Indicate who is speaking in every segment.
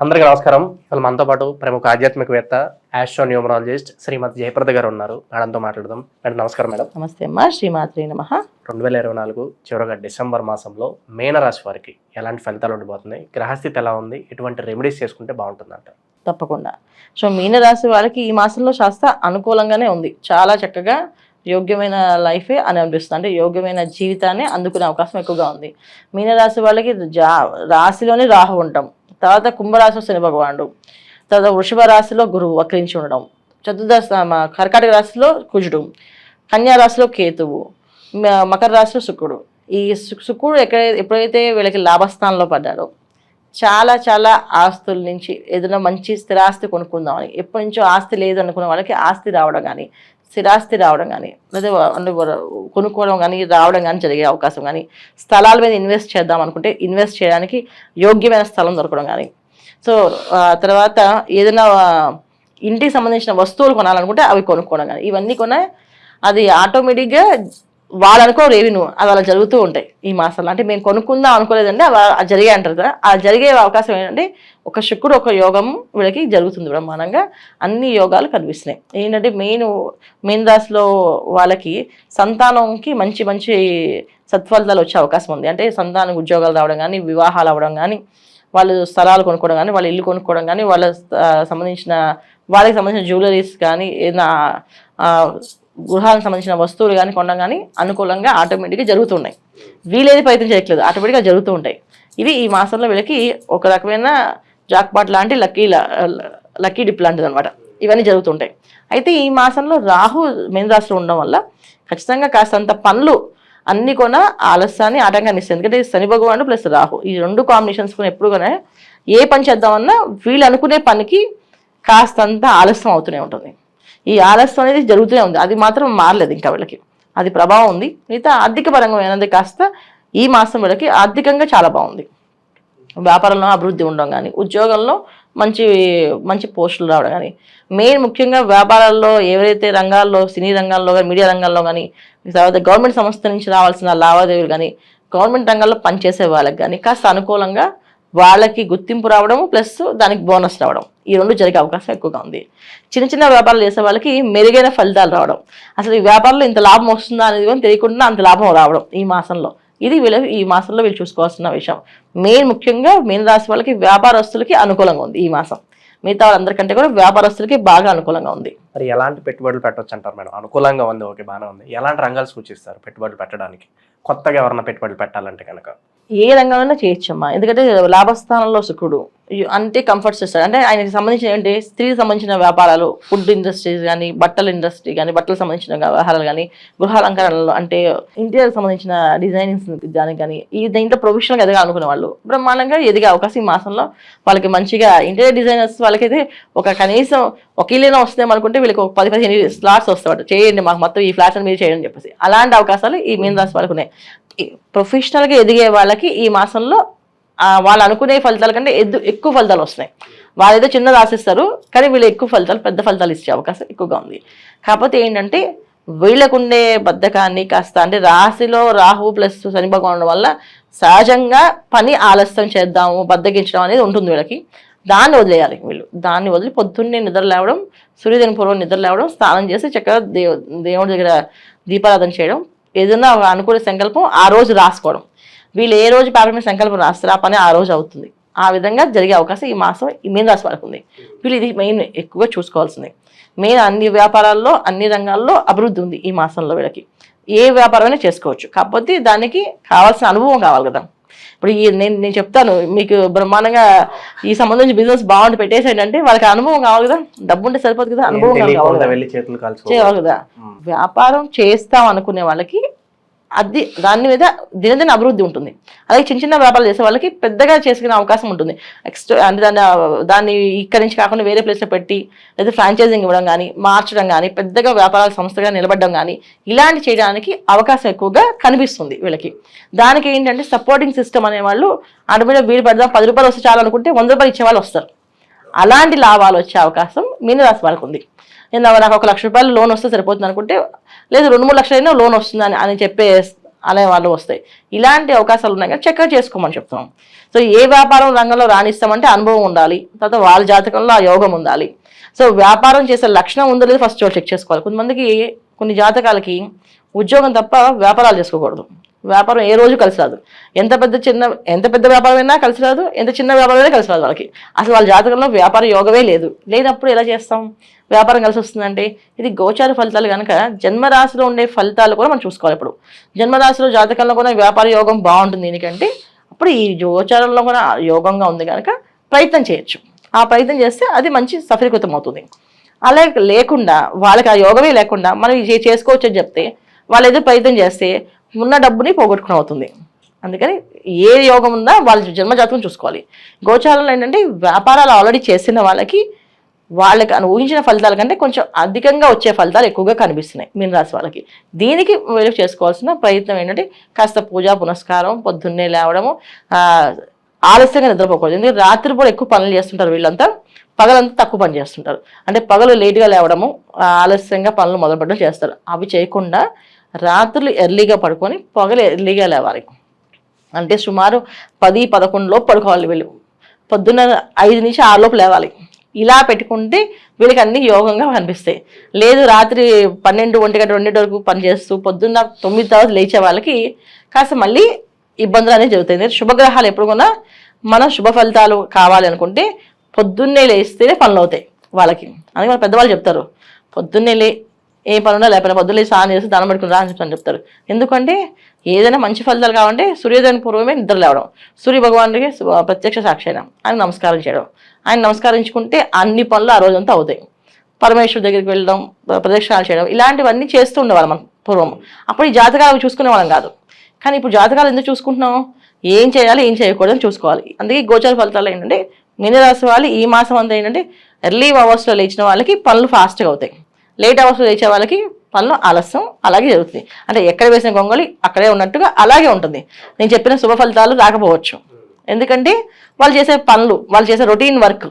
Speaker 1: అందరికీ నమస్కారం. ఇవాళ మనతో పాటు ప్రముఖ ఆధ్యాత్మికవేత్త ఆస్ట్రో న్యూమరాలజిస్ట్ శ్రీమతి జయప్రద గారు ఉన్నారు. మేడంతో మాట్లాడదాం. మేడం నమస్కారం మేడం.
Speaker 2: నమస్తే అమ్మా. శ్రీమాత్రి నమ.
Speaker 1: రెండు వేల ఇరవై నాలుగు చివరగా డిసెంబర్ మాసంలో మేనరాశి వారికి ఎలాంటి ఫలితాలు ఉండబోతున్నాయి? గ్రహస్థితి ఎలా ఉంది? ఎటువంటి రెమెడీస్ చేసుకుంటే బాగుంటుందంట.
Speaker 2: తప్పకుండా. సో మీనరాశి వాళ్ళకి ఈ మాసంలో శాస్త్ర అనుకూలంగానే ఉంది. చాలా చక్కగా యోగ్యమైన లైఫే అని అనిపిస్తుంది. అంటే యోగ్యమైన జీవితాన్ని అందుకునే అవకాశం ఎక్కువగా ఉంది. మీనరాశి వాళ్ళకి జా రాశిలోనే రాహు ఉంటాం. తర్వాత కుంభరాశిలో శని భగవానుడు తర్వాత వృషభ రాశిలో గురువు వక్రించి ఉండడం చతుర్దశ కర్కాటక రాశిలో కుజుడు కన్యా రాశిలో కేతువు మ- మకర రాశిలో శుక్రుడు. ఈ శుక్రుడు ఎక్కడ ఎప్పుడైతే వీళ్ళకి లాభస్థానంలో పడ్డాడో చాలా చాలా ఆస్తుల నుంచి ఏదైనా మంచి స్థిరాస్తి కొనుక్కుందామని ఎప్పటి నుంచో ఆస్తి లేదు అనుకున్న వాళ్ళకి ఆస్తి రావడం కానీ స్థిరాస్తి రావడం కానీ లేదా కొనుక్కోవడం కానీ రావడం కానీ జరిగే అవకాశం కానీ స్థలాల మీద ఇన్వెస్ట్ చేద్దాం అనుకుంటే ఇన్వెస్ట్ చేయడానికి యోగ్యమైన స్థలం దొరకడం కానీ సో తర్వాత ఏదైనా ఇంటికి సంబంధించిన వస్తువులు కొనాలనుకుంటే అవి కొనుక్కోవడం కానీ ఇవన్నీ కొన్నా అది ఆటోమేటిక్గా వాళ్ళు అనుకో రెవెన్యూ అది అలా జరుగుతూ ఉంటాయి ఈ మాసంలో. అంటే మేము కొనుక్కుందాం అనుకోలేదంటే అవి అలా జరిగే అంటారు కదా. ఆ జరిగే అవకాశం ఏంటంటే ఒక శుక్రుడు ఒక యోగం వీళ్ళకి జరుగుతుంది బ్రహ్మాండంగా. అన్ని యోగాలు కనిపిస్తున్నాయి. ఏంటంటే మెయిన్ మెయిన్ రాశిలో వాళ్ళకి సంతానంకి మంచి మంచి సత్ఫలితాలు వచ్చే అవకాశం ఉంది. అంటే సంతానం ఉద్యోగాలు రావడం కానీ వివాహాలు అవ్వడం కానీ వాళ్ళు స్థలాలు కొనుక్కోవడం కానీ వాళ్ళ ఇల్లు కొనుక్కోవడం కానీ వాళ్ళ సంబంధించిన వాళ్ళకి సంబంధించిన జ్యువెలరీస్ కానీ ఏదైనా గృహాలకు సంబంధించిన వస్తువులు కానీ కొనడం కానీ అనుకూలంగా ఆటోమేటిక్గా జరుగుతున్నాయి. వీలేది ప్రయత్నం చేయట్లేదు. ఆటోమేటిక్గా జరుగుతూ ఉంటాయి. ఇవి ఈ మాసంలో వీళ్ళకి ఒక రకమైన జాక్పాట్ లాంటి లక్కీ లక్కీ డిప్ లాంటిది అనమాట ఇవన్నీ జరుగుతుంటాయి అయితే ఈ మాసంలో రాహు మెయిన్ రాశిలో ఉండడం వల్ల ఖచ్చితంగా కాస్తంత పనులు అన్ని కూడా ఆలస్యాన్ని ఆటంకాన్ని ఇస్తుంది ఎందుకంటే శని భగవానుడు ప్లస్ రాహు ఈ రెండు కాంబినేషన్స్ కూడా ఎప్పుడు కూడా ఏ పని చేద్దామన్నా వీళ్ళు అనుకునే పనికి కాస్తంత ఆలస్యం అవుతూనే ఉంటుంది. ఈ ఆలస్యం అనేది జరుగుతూనే ఉంది. అది మాత్రం మారలేదు ఇంకా వీళ్ళకి. అది ప్రభావం ఉంది. మిగతా ఆర్థిక పరంగా అనేది కాస్త ఈ మాసం వీళ్ళకి ఆర్థికంగా చాలా బాగుంది. వ్యాపారంలో అభివృద్ధి ఉండడం కానీ ఉద్యోగంలో మంచి మంచి పోస్టులు రావడం కానీ మెయిన్ ముఖ్యంగా వ్యాపారాల్లో ఎవరైతే రంగాల్లో సినీ రంగాల్లో కానీ మీడియా రంగాల్లో కానీ తర్వాత గవర్నమెంట్ సంస్థ నుంచి రావాల్సిన లావాదేవీలు కానీ గవర్నమెంట్ రంగాల్లో పనిచేసే వాళ్ళకి కానీ కాస్త అనుకూలంగా వాళ్ళకి గుర్తింపు రావడం ప్లస్ దానికి బోనస్ రావడం. ఈ రెండు జరిగే అవకాశం ఎక్కువగా ఉంది. చిన్న చిన్న వ్యాపారాలు చేసే వాళ్ళకి మెరుగైన ఫలితాలు రావడం. అసలు ఈ వ్యాపారంలో ఇంత లాభం వస్తుందా అనేది కూడా తెలియకుండా అంత లాభం రావడం ఈ మాసంలో. ఇది వీళ్ళు ఈ మాసంలో వీళ్ళు చూసుకోవాల్సిన విషయం. మెయిన్ ముఖ్యంగా మీన రాశి వాళ్ళకి వ్యాపారస్తులకి అనుకూలంగా ఉంది ఈ మాసం. మిగతా వాళ్ళందరికంటే కూడా వ్యాపారస్తులకి బాగా అనుకూలంగా ఉంది.
Speaker 1: మరి ఎలాంటి పెట్టుబడులు పెట్టవచ్చు అంటారు మేడం? అనుకూలంగా ఉంది ఓకే బాగానే ఉంది. ఎలాంటి రంగాలు సూచిస్తారు పెట్టుబడులు పెట్టడానికి? కొత్తగా ఎవరైనా పెట్టుబడులు పెట్టాలంటే కనుక.
Speaker 2: ఏ రంగంలోనే చేయొచ్చమ్మా. ఎందుకంటే లాభస్థానంలో శుక్రుడు అంటే కంఫర్ట్స్ ఇస్తాడు అంటే ఆయనకి సంబంధించిన ఏంటి? స్త్రీకి సంబంధించిన వ్యాపారాలు ఫుడ్ ఇండస్ట్రీస్ కానీ బట్టల ఇండస్ట్రీ కానీ బట్టలకు సంబంధించిన వ్యవహారాలు కానీ గృహాలంకరణలు అంటే ఇంటీరియర్ సంబంధించిన డిజైనింగ్స్ దానికి కానీ ఈ దీంట్లో ప్రొఫెషనల్గా ఎదగాలనుకునే వాళ్ళు. బ్రహ్మాండంగా ఎదిగే అవకాశం ఈ మాసంలో వాళ్ళకి మంచిగా ఇంటీరియర్ డిజైనర్స్ వాళ్ళకైతే ఒక కనీసం ఒక ఇల్లునే వస్తుందేమో అనుకుంటే వీళ్ళకి ఒక పది పదిహేను స్లాట్స్ వస్తాడు చేయండి మాకు మొత్తం ఈ ఫ్లాట్స్ మీరు చేయండి చెప్పేసి. అలాంటి అవకాశాలు ఈ మీన రాశి వాళ్ళకు ఉన్నాయి. ప్రొఫెషనల్గా ఎదిగే వాళ్ళకి ఈ మాసంలో వాళ్ళు అనుకునే ఫలితాల కంటే ఎద్దు ఎక్కువ ఫలితాలు వస్తున్నాయి. వాళ్ళు ఏదో చిన్నది ఆశిస్తారు కానీ వీళ్ళు ఎక్కువ ఫలితాలు పెద్ద ఫలితాలు ఇచ్చే అవకాశం ఎక్కువగా ఉంది. కాకపోతే ఏంటంటే వీళ్ళకుండే బద్ధకాన్ని కాస్త అంటే రాశిలో రాహు ప్లస్ శని ఉండడం వల్ల సహజంగా పని ఆలస్యం చేద్దాము బద్దగించడం అనేది ఉంటుంది వీళ్ళకి. దాన్ని వదిలేయాలి వీళ్ళు. దాన్ని వదిలి పొద్దున్నే నిద్ర లేవడం సూర్యోదయం పూర్వం నిద్ర లేవడం స్నానం చేసి చక్కగా దేవు దేవుడి దగ్గర దీపారాధన చేయడం ఏదైనా ఒక అనుకూల సంకల్పం ఆ రోజు రాసుకోవడం. వీళ్ళు ఏ రోజు పేపర్ మీద సంకల్పం రాస్తారో ఆ పని ఆ రోజు అవుతుంది. ఆ విధంగా జరిగే అవకాశం ఈ మాసం ఈ మీన రాశి వాళ్ళకు ఉంది. వీళ్ళు ఇది మెయిన్ ఎక్కువగా చూసుకోవాల్సింది. మెయిన్ అన్ని వ్యాపారాల్లో అన్ని రంగాల్లో అభివృద్ధి ఉంది ఈ మాసంలో వీళ్ళకి. ఏ వ్యాపారమైనా చేసుకోవచ్చు. కాకపోతే దానికి కావాల్సిన అనుభవం కావాలి కదా. ఇప్పుడు ఈ నేను నేను చెప్తాను మీకు బ్రహ్మాండంగా ఈ సంబంధించి బిజినెస్ బాగుండి పెట్టేసేయండి అంటే వాళ్ళకి అనుభవం కావాలి కదా. డబ్బు ఉంటే సరిపోదు కదా అనుభవం కావాలి కదా. వ్యాపారం చేస్తాం అనుకునే వాళ్ళకి అది దాని మీద దినదిన అభివృద్ధి ఉంటుంది. అలాగే చిన్న చిన్న వ్యాపారాలు చేసే వాళ్ళకి పెద్దగా చేసుకునే అవకాశం ఉంటుంది. నెక్స్ట్ అంటే దాన్ని దాన్ని ఇక్కడి నుంచి కాకుండా వేరే ప్లేస్లో పెట్టి లేదా ఫ్రాంచైజింగ్ ఇవ్వడం కానీ మార్చడం కానీ పెద్దగా వ్యాపారాల సంస్థగా నిలబడడం కానీ ఇలాంటి చేయడానికి అవకాశం ఎక్కువగా కనిపిస్తుంది వీళ్ళకి. దానికి ఏంటంటే సపోర్టింగ్ సిస్టమ్ అనేవాళ్ళు ఆటోమేటిక్ వీలు పెడదాం పది రూపాయలు వస్తే చాలు అనుకుంటే వంద రూపాయలు ఇచ్చే వాళ్ళు వస్తారు. అలాంటి లాభాలు వచ్చే అవకాశం మీనరాశి వాళ్ళకు ఉంది. నేను నాకు ఒక లక్ష రూపాయలు లోన్ వస్తే సరిపోతుంది అనుకుంటే లేదు రెండు మూడు లక్షలైనా లోన్ వస్తుంది అని చెప్పే అనే వాళ్ళు వస్తాయి ఇలాంటి అవకాశాలు ఉన్నాయి కానీ చక్కగా చేసుకోమని చెప్తున్నాం. సో ఏ వ్యాపారం రంగంలో రాణిస్తామంటే అనుభవం ఉండాలి. తర్వాత వాళ్ళ జాతకంలో ఆ యోగం ఉండాలి. సో వ్యాపారం చేసే లక్షణం ఉందో లేదు ఫస్ట్ చెక్ చేసుకోవాలి. కొంతమందికి కొన్ని జాతకాలకి ఉద్యోగం తప్ప వ్యాపారాలు చేసుకోకూడదు. వ్యాపారం ఏ రోజు కలిసి రాదు. ఎంత పెద్ద చిన్న ఎంత పెద్ద వ్యాపారం అయినా కలిసి రాదు ఎంత చిన్న వ్యాపారం అయినా కలిసి రాదు వాళ్ళకి. అసలు వాళ్ళ జాతకంలో వ్యాపార యోగమే లేదు. లేనప్పుడు ఎలా చేస్తాం? వ్యాపారం కలిసి వస్తుందంటే ఇది గోచార ఫలితాలు కనుక జన్మరాశిలో ఉండే ఫలితాలు కూడా మనం చూసుకోవాలి ఇప్పుడు. జన్మరాశిలో జాతకంలో కూడా వ్యాపార యోగం బాగుంటుంది దీనికంటే అప్పుడు ఈ గోచారంలో కూడా యోగంగా ఉంది కనుక ప్రయత్నం చేయొచ్చు. ఆ ప్రయత్నం చేస్తే అది మంచి సఫలీకృతం అవుతుంది. అలా లేకుండా వాళ్ళకి ఆ యోగమే లేకుండా మనం చేసుకోవచ్చు అని చెప్తే వాళ్ళు ఏదో ప్రయత్నం చేస్తే ఉన్న డబ్బుని పోగొట్టుకుని అవుతుంది. అందుకని ఏ యోగం ఉందా వాళ్ళ జన్మజాతకం చూసుకోవాలి. గోచారంలో ఏంటంటే వ్యాపారాలు ఆల్రెడీ చేసిన వాళ్ళకి వాళ్ళకి అను- ఊహించిన ఫలితాల కంటే కొంచెం అధికంగా వచ్చే ఫలితాలు ఎక్కువగా కనిపిస్తున్నాయి మీనరాశి వాళ్ళకి. దీనికి వీళ్ళు చేసుకోవాల్సిన ప్రయత్నం ఏంటంటే కాస్త పూజా పునస్కారం పొద్దున్నే లేవడము ఆలస్యంగా నిద్రపోకూడదు. ఎందుకంటే రాత్రి కూడా ఎక్కువ పనులు చేస్తుంటారు వీళ్ళంతా. పగలంతా తక్కువ పని చేస్తుంటారు. అంటే పగలు లేటుగా లేవడము ఆలస్యంగా పనులు మొదలుపెట్టడం చేస్తారు. అవి చేయకుండా రాత్రులు ఎర్లీగా పడుకొని పగలు ఎర్లీగా లేవాలి. అంటే సుమారు పది పదకొండులో పడుకోవాలి వీళ్ళు. పొద్దున్న ఐదు నుంచి ఆరులోపు లేవాలి. ఇలా పెట్టుకుంటే వీళ్ళకి అన్ని యోగంగా కనిపిస్తాయి. లేదు రాత్రి పన్నెండు ఒంటి గంట రెండింటి వరకు పని చేస్తూ పొద్దున్న తొమ్మిది తర్వాత లేచే వాళ్ళకి కాస్త మళ్ళీ ఇబ్బందులు అనేవి జరుగుతాయి. శుభగ్రహాలు ఎప్పుడు కూడా మన శుభ ఫలితాలు కావాలి అనుకుంటే పొద్దున్నే లేస్తేనే పనులు అవుతాయి వాళ్ళకి. అని మన పెద్దవాళ్ళు చెప్తారు పొద్దున్నే లే ఏ పనున్నా లేకపోయినా పొద్దులే స్నానం చేసి దానం పెట్టుకుని రా అని చెప్తాను చెప్తారు. ఎందుకంటే ఏదైనా మంచి ఫలితాలు కావాలంటే సూర్యోదయం పూర్వమే నిద్ర లేవడం సూర్య భగవానుడికి ప్రత్యక్ష సాక్షి అయినా. ఆయన నమస్కారం చేయడం. ఆయన నమస్కరించుకుంటే అన్ని పనులు ఆ రోజంతా అవుతాయి. పరమేశ్వరు దగ్గరికి వెళ్ళడం ప్రదక్షిణాలు చేయడం ఇలాంటివన్నీ చేస్తూ ఉండేవాళ్ళం మనం పూర్వం. అప్పుడు ఈ జాతకాలు చూసుకునే వాళ్ళం కాదు. కానీ ఇప్పుడు జాతకాలు ఎందుకు చూసుకుంటున్నాం? ఏం చేయాలి ఏం చేయకూడదు చూసుకోవాలి. అందుకే గోచర ఫలితాలు ఏంటంటే మీనరాశి వాళ్ళు ఈ మాసం అంతా ఏంటంటే ఎర్లీ అవర్స్లో లేచిన వాళ్ళకి పనులు ఫాస్ట్గా అవుతాయి. లేట్ అవర్స్లో లేచే వాళ్ళకి పనులు ఆలస్యం అలాగే జరుగుతుంది. అంటే ఎక్కడ వేసిన గొంగళి అక్కడే ఉన్నట్టుగా అలాగే ఉంటుంది. నేను చెప్పిన శుభ ఫలితాలు రాకపోవచ్చు. ఎందుకంటే వాళ్ళు చేసే పనులు వాళ్ళు చేసే రొటీన్ వర్క్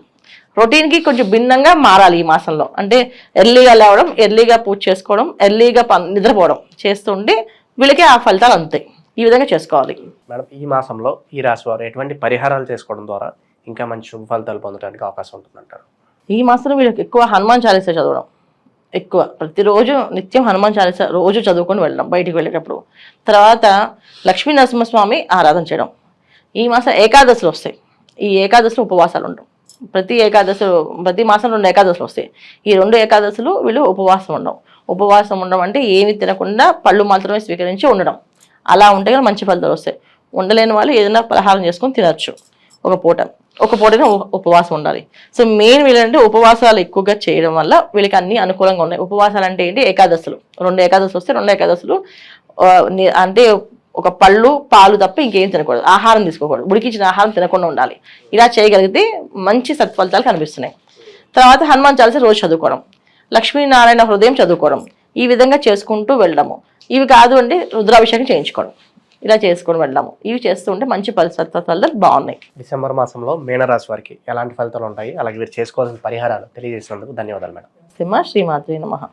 Speaker 2: రొటీన్కి కొంచెం భిన్నంగా మారాలి ఈ మాసంలో. అంటే ఎర్లీగా లేవడం ఎర్లీగా పూజ చేసుకోవడం ఎర్లీగా నిద్రపోవడం చేస్తుంటే వీళ్ళకి ఆ ఫలితాలు అందుతాయి ఈ విధంగా చేసుకోవాలి.
Speaker 1: మేడం ఈ మాసంలో ఈ రాశి వారు ఎటువంటి పరిహారాలు చేసుకోవడం ద్వారా ఇంకా మంచి శుభ ఫలితాలు పొందడానికి అవకాశం ఉంటుందంటారు?
Speaker 2: ఈ మాసంలో వీళ్ళకి ఎక్కువ హనుమాన్ చాలీసా చదవడం. ఎక్కువ. ప్రతిరోజు నిత్యం హనుమాన్ చాలీస రోజు చదువుకొని వెళ్ళడం బయటికి వెళ్ళేటప్పుడు. తర్వాత లక్ష్మీ నరసింహస్వామి ఆరాధన చేయడం. ఈ మాసం ఏకాదశులు వస్తాయి. ఈ ఏకాదశులు ఉపవాసాలు ఉండవు ప్రతి ఏకాదశి ప్రతి మాసం రెండు ఏకాదశులు వస్తాయి. ఈ రెండు ఏకాదశులు వీళ్ళు ఉపవాసం ఉండవు. ఉపవాసం ఉండడం అంటే ఏమి తినకుండా పళ్ళు మాత్రమే స్వీకరించి ఉండడం. అలా ఉంటే కానీ మంచి ఫలితాలు వస్తాయి. ఉండలేని వాళ్ళు ఏదైనా పలహారం చేసుకొని తినచ్చు. ఒక పూట. ఒక పూటనే ఉపవాసం ఉండాలి. సో మెయిన్ వీళ్ళంటే ఉపవాసాలు ఎక్కువగా చేయడం వల్ల వీళ్ళకి అన్ని అనుకూలంగా ఉన్నాయి. ఉపవాసాలు అంటే ఏంటి? ఏకాదశులు. రెండు ఏకాదశులు వస్తే రెండు ఏకాదశులు అంటే ఒక పళ్ళు పాలు తప్ప ఇంకేం తినకూడదు. ఆహారం తీసుకోకూడదు. ఉడికించిన ఆహారం తినకుండా ఉండాలి. ఇలా చేయగలిగితే మంచి సత్ఫలితాలు కనిపిస్తున్నాయి. తర్వాత హనుమాన్ చాలీసా రోజు చదువుకోవడం. లక్ష్మీనారాయణ హృదయం చదువుకోవడం. ఈ విధంగా చేసుకుంటూ వెళ్ళడము. ఇవి కాదు అంటే రుద్రాభిషేకం చేయించుకోవడం. ఇలా చేసుకొని వెళ్ళడము ఇవి చేస్తూ ఉంటే మంచి ఫలితాలు బాగున్నాయి.
Speaker 1: డిసెంబర్ మాసంలో మీనరాశి వారికి ఎలాంటి ఫలితాలు ఉంటాయి? అలాగే వీరు చేసుకోవాల్సిన పరిహారాలు తెలియజేసినందుకు ధన్యవాదాలు మేడం.
Speaker 2: సింహ శ్రీమాత్రి నమః.